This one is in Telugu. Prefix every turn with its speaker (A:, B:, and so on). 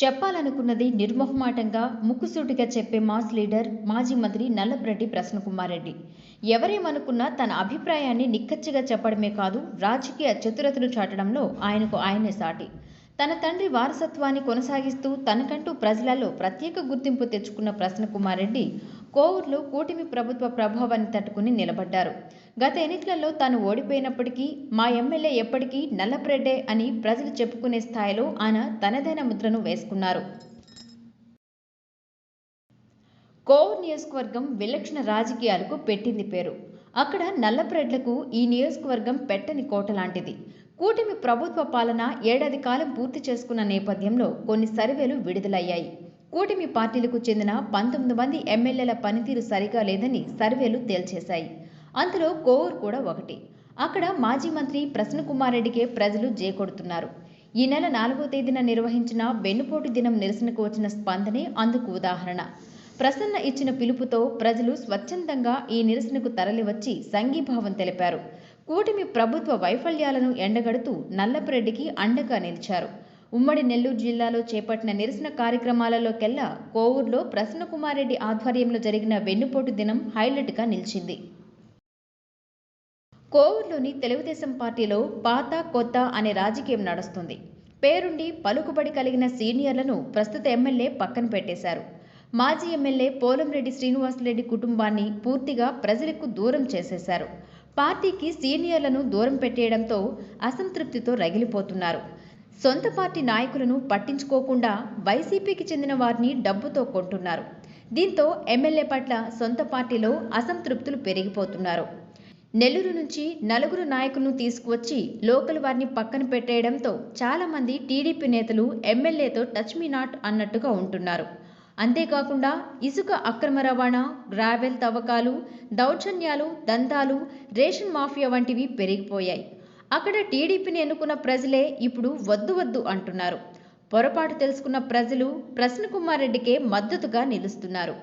A: చెప్పాలనుకున్నది నిర్మోహమాటంగా ముక్కుసూటిగా చెప్పే మాస్ లీడర్ మాజీ మంత్రి నల్లబ్రెడ్డి ప్రసన్నకుమార్ రెడ్డి ఎవరేమనుకున్నా తన అభిప్రాయాన్ని నిక్కచ్చిగా చెప్పడమే కాదు రాజకీయ చతురతను చాటడంలో ఆయనకు ఆయనే సాటి. తన తండ్రి వారసత్వాన్ని కొనసాగిస్తూ తనకంటూ ప్రజలలో ప్రత్యేక గుర్తింపు తెచ్చుకున్న ప్రసన్నకుమార్ రెడ్డి కోవూరులో కూటమి ప్రభుత్వ ప్రభావాన్ని తట్టుకుని నిలబడ్డారు. గత ఎన్నికలలో తాను ఓడిపోయినప్పటికీ మా ఎమ్మెల్యే ఎప్పటికీ నల్లప్రెడ్డే అని ప్రజలు చెప్పుకునే స్థాయిలో ఆయన తనదైన ముద్రను వేసుకున్నారు. కోవూర్ నియోజకవర్గం విలక్షణ రాజకీయాలకు పెట్టింది పేరు. అక్కడ నల్లప్రెడ్లకు ఈ నియోజకవర్గం పెట్టని కోట లాంటిది. కూటమి ప్రభుత్వ పాలన ఏడాది కాలం పూర్తి చేసుకున్న నేపథ్యంలో కొన్ని సర్వేలు విడుదలయ్యాయి. కూటమి పార్టీలకు చెందిన పంతొమ్మిది మంది ఎమ్మెల్యేల పనితీరు సరిగా లేదని సర్వేలు తేల్చేశాయి. అందులో కోవూరు కూడా ఒకటి. అక్కడ మాజీ మంత్రి ప్రసన్నకుమార్ రెడ్డికే ప్రజలు జేకొడుతున్నారు. ఈ నెల నాలుగో తేదీన నిర్వహించిన వెన్నుపోటు దినం నిరసనకు వచ్చిన స్పందనే అందుకు ఉదాహరణ. ప్రసన్న ఇచ్చిన పిలుపుతో ప్రజలు స్వచ్ఛందంగా ఈ నిరసనకు తరలివచ్చి సంఘీభావం తెలిపారు. కూటమి ప్రభుత్వ వైఫల్యాలను ఎండగడుతూ నల్లపరెడ్డికి అండగా నిలిచారు. ఉమ్మడి నెల్లూరు జిల్లాలో చేపట్టిన నిరసన కార్యక్రమాలలోకెల్లా కోవూరులో ప్రసన్నకుమారెడ్డి ఆధ్వర్యంలో జరిగిన వెన్నుపోటు దినం హైలైట్గా నిలిచింది. కోవూరులోని తెలుగుదేశం పార్టీలో పాత కొత్త అనే రాజకీయం నడుస్తుంది. పేరుండి పలుకుబడి కలిగిన సీనియర్లను ప్రస్తుత ఎమ్మెల్యే పక్కన పెట్టేశారు. మాజీ ఎమ్మెల్యే పోలంరెడ్డి శ్రీనివాసరెడ్డి కుటుంబాన్ని పూర్తిగా ప్రజలకు దూరం చేసేశారు. పార్టీకి సీనియర్లను దూరం పెట్టేయడంతో అసంతృప్తితో రగిలిపోతున్నారు. సొంత పార్టీ నాయకులను పట్టించుకోకుండా వైసీపీకి చెందిన వారిని డబ్బుతో కొంటున్నారు. దీంతో ఎమ్మెల్యే పట్ల సొంత పార్టీలో అసంతృప్తులు పెరిగిపోతున్నారు. నెల్లూరు నుంచి నలుగురు నాయకులను తీసుకువచ్చి లోకల్ వారిని పక్కన పెట్టేయడంతో చాలామంది టీడీపీ నేతలు ఎమ్మెల్యేతో టచ్ మీ నాట్ అన్నట్టుగా ఉంటున్నారు. అంతేకాకుండా ఇసుక అక్రమ రవాణా గ్రావెల్ తవ్వకాలు దౌర్జన్యాలు దందాలు రేషన్ మాఫియా వంటివి పెరిగిపోయాయి. అక్కడ టీడీపీని ఎన్నుకున్న ప్రజలే ఇప్పుడు వద్దు వద్దు అంటున్నారు. పొరపాటు తెలుసుకున్న ప్రజలు ప్రసన్నకుమార్ రెడ్డికే మద్దతుగా నిలుస్తున్నారు.